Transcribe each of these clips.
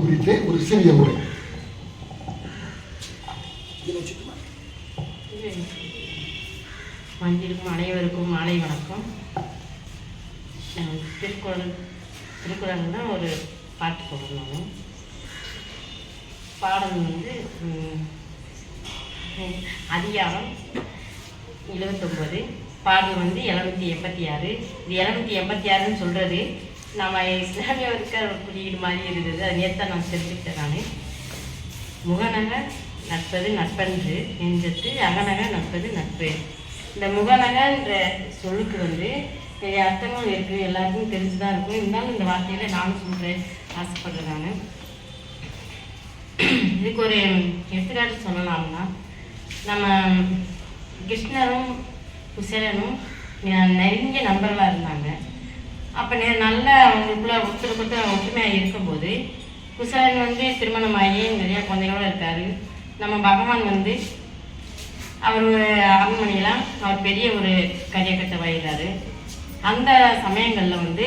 குறித்து ஒரு சிறிய உரை வந்திருக்கும் அனைவருக்கும் மாலை வணக்கம். திருக்குறள் திருக்குறள் தான் ஒரு பாட்டு சொல்லணும் பாடல் வந்து அதிகாரம் எழுபத்தொம்பது பாடல் வந்து எழுநூற்றி எண்பத்தி ஆறு. இது எழுநூத்தி எண்பத்தி ஆறுன்னு சொல்கிறது நம்ம இஸ்லாமிய இருக்க குறியீடு மாதிரி இருந்தது. அது நேற்று நான் தெரிஞ்சுக்கிட்டேன் நான். முகநக நட்பது நட்பன்று நெஞ்சத்து அகநக நட்பது நட்பு. இந்த முகநகன்ற சொல்லுக்கு வந்து நிறைய அர்த்தங்கள் இருக்குது எல்லாருக்கும் தெரிஞ்சு தான் இருக்கும். இருந்தாலும் இந்த வார்த்தையில் நானும் சொல்கிறேன் ஆசைப்படுறேன் நான். இதுக்கு ஒரு எடுத்துக்காட்டு சொல்லலாம்னா நம்ம கிருஷ்ணரும் குசேலனும் நெருங்கிய நண்பர்களாக இருந்தாங்க. அப்போ நல்ல அவங்களுக்குள்ள ஒருத்தருக்கு ஒற்றுமையாக இருக்கும்போது குசேலன் வந்து திருமணம் ஆகி நிறையா குழந்தைகளோட இருக்கார். நம்ம பகவான் வந்து அவர் ஒரு அவர் பெரிய ஒரு கரியக்கட்டை வயிறாரு அந்த சமயங்களில் வந்து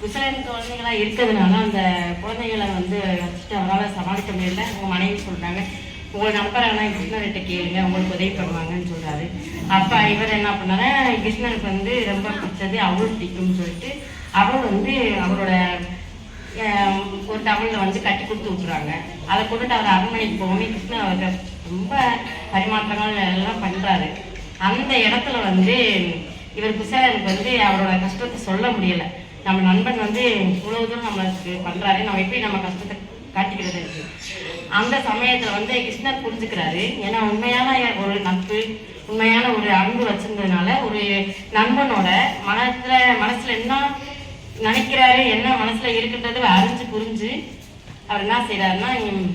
குசலன் குழந்தைகளாக இருக்கிறதுனால அந்த குழந்தைகளை வந்து வச்சுட்டு அவரால் சமாளிக்க முடியல. அவங்க மனைவி சொல்கிறாங்க உங்களை நம்புறாங்கன்னா கிருஷ்ணர்கிட்ட கேளுங்க உங்களுக்கு உதவி பண்ணுவாங்கன்னு சொல்கிறாரு அப்போ இவர் என்ன பண்ணாரு கிருஷ்ணனுக்கு வந்து ரொம்ப பிடிச்சது அவள் பிடிக்கும்னு சொல்லிட்டு அவர் வந்து அவரோட ஒரு தமிழில் வந்து கட்டி கொடுத்து விட்டுறாங்க. அதை கொண்டுட்டு அவர் அரண்மனைக்கு போகவே கிருஷ்ணன் அவர் ரொம்ப பரிமாற்றங்கள் எல்லாம் பண்ணுறாரு அந்த இடத்துல வந்து இவர் குசேலனுக்கு வந்து அவரோட கஷ்டத்தை சொல்ல முடியல. நம்ம நண்பன் வந்து இவ்வளோ தூரம் நம்மளுக்கு பண்ணுறாரு நம்ம எப்படி நம்ம கஷ்டத்தை காட்டிக்கிறது? அந்த சமயத்தில் வந்து கிருஷ்ணர் புரிஞ்சுக்கிறாரு. ஏன்னா உண்மையான ஒரு நட்பு உண்மையான ஒரு அன்பு வச்சிருந்ததுனால ஒரு நண்பனோட மனத்தில் மனசில் என்ன நினைக்கிறாரு என்ன மனசுல இருக்குன்றது அறிஞ்சு புரிஞ்சு அவர் என்ன செய்யறாருன்னா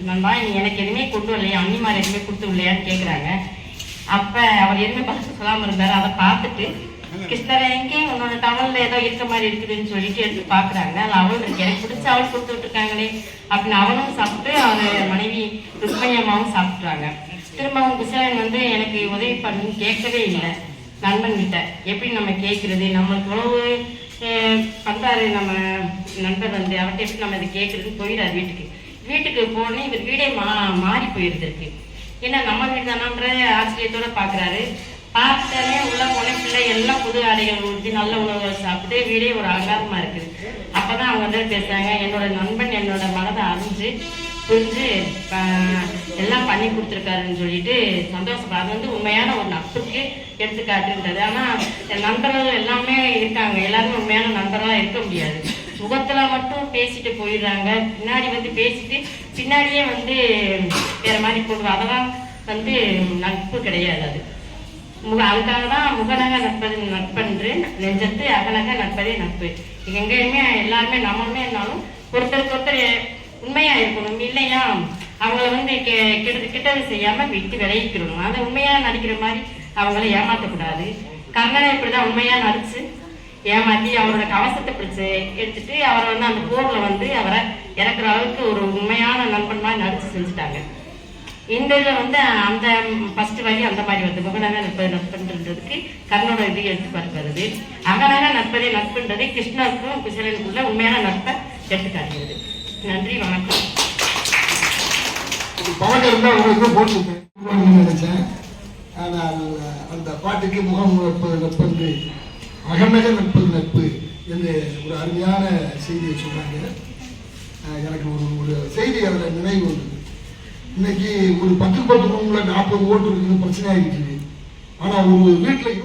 நண்பா நீ எனக்கு எதுவுமே கொண்டு வரலையா அண்ணிமார் எதுவுமே கொடுத்து இல்லையான்னு கேக்குறாங்க. அப்ப அவர் எதுவுமே பார்த்து சொல்லாம இருந்தாரு. அதை பார்த்துட்டு கிருஷ்ணர் எங்கே உன்னோட டவல்ல ஏதோ இருக்க மாதிரி இருக்குதுன்னு சொல்லிட்டு எடுத்து பாக்குறாங்க அது அவள் இருக்கு. எனக்கு பிடிச்ச அவள் கொடுத்து விட்டுருக்காங்களே அப்படின்னு அவனும் சாப்பிட்டு அவர் மனைவி ருக்மணியம்மாவும் சாப்பிட்றாங்க திரும்பவும் குசலன் வந்து எனக்கு உதவி பண்ணுன்னு கேட்கவே இல்லை. நண்பன் கிட்ட எப்படி நம்ம கேட்கறது நம்மளுக்கு உணவு அஹ், நம்ம நண்பர் வந்து அவர்கிட்ட எப்படி நம்ம இதை கேட்குறதுன்னு போயிடாரு வீட்டுக்கு. வீட்டுக்கு போனே இவர் வீடே மா மாறி போயிருந்திருக்கு. ஏன்னா நம்ம வீடு தானன்ற ஆச்சரியத்தோட பார்க்குறாரு பார்த்தாலே உள்ள போன பிள்ளை எல்லாம் புது ஆடைகள் ஊற்றி நல்ல உணவுகள் சாப்பிட்டு வீடே ஒரு அலங்காரமா இருக்குது. அப்பதான் அவங்க வந்து பேசுகிறாங்க என்னோட நண்பன் என்னோட மனதை அறிஞ்சு புரிஞ்சு எல்லாம் பண்ணி கொடுத்துருக்காருன்னு சொல்லிட்டு சந்தோஷம் அது வந்து உண்மையான ஒரு நட்புக்கு எடுத்துக்காட்டுன்றது. ஆனால் என் நண்பர்கள் எல்லாம் இருக்காங்க எல்லாருமே உண்மையான நண்பராக இருக்க முடியாது. முகத்துல மட்டும் பேசிட்டு போயிடுறாங்க. பின்னாடி வந்து பேசிட்டு பின்னாடியே வந்து வேற மாதிரி போடுவாங்க அதெல்லாம் வந்து நட்பு கிடையாது அது. முக அதுக்காக தான் முகநக நட்பது நட்பன்று நெஞ்சத்து அகநக நட்பதே நட்பு. எங்கேயுமே எல்லாருமே நம்மளுமே இருந்தாலும் ஒருத்தருக்கு ஒருத்தர் உண்மையா இருக்கணும் இல்லையா? அவங்கள வந்து கெ- கெட்டது கிட்டது செய்யாம விட்டு விலகிக்கிறணும். அதை உண்மையா நடிக்கிற மாதிரி அவங்கள ஏமாத்தக்கூடாது. கர்ணனை இப்படிதான் உண்மையா நடிச்சு ஏமாத்தி அவரோட கவசத்தை பிடிச்சு எடுத்துட்டு அவரை வந்து அந்த போர்ல வந்து அவரை இறக்குற அளவுக்கு ஒரு உண்மையான நண்பன் மாதிரி நடிச்சு செஞ்சுட்டாங்க. இந்த இதுல வந்து அந்த ஃபர்ஸ்ட் வழி அந்த மாதிரி வருது. முகநக நட்பது நட்புன்றதுக்கு கர்ணோட இது எடுத்து வருது அகநக நட்பதை நட்புன்றது கிருஷ்ணருக்கும் குசலனுக்குள்ள உண்மையான நட்பை எடுத்து காட்டுகிறது நன்றி வணக்கம். பாட்டு இருந்தால் உங்களுக்கு போட்டு நினைச்சேன் ஆனால் அந்த பாட்டுக்கு முகம் நட்பது நட்பன்று அகமக நட்பு நட்பு என்று ஒரு அருமையான செய்தியை சொன்னாங்க எனக்கு ஒரு ஒரு செய்தி அதில் நினைவு வந்தது இன்னைக்கு ஒரு பத்து பத்து ரூம்ல நாற்பது ஓட்டு இருக்குது பிரச்சனையாக இருக்குது. ஆனால் ஒரு வீட்டில்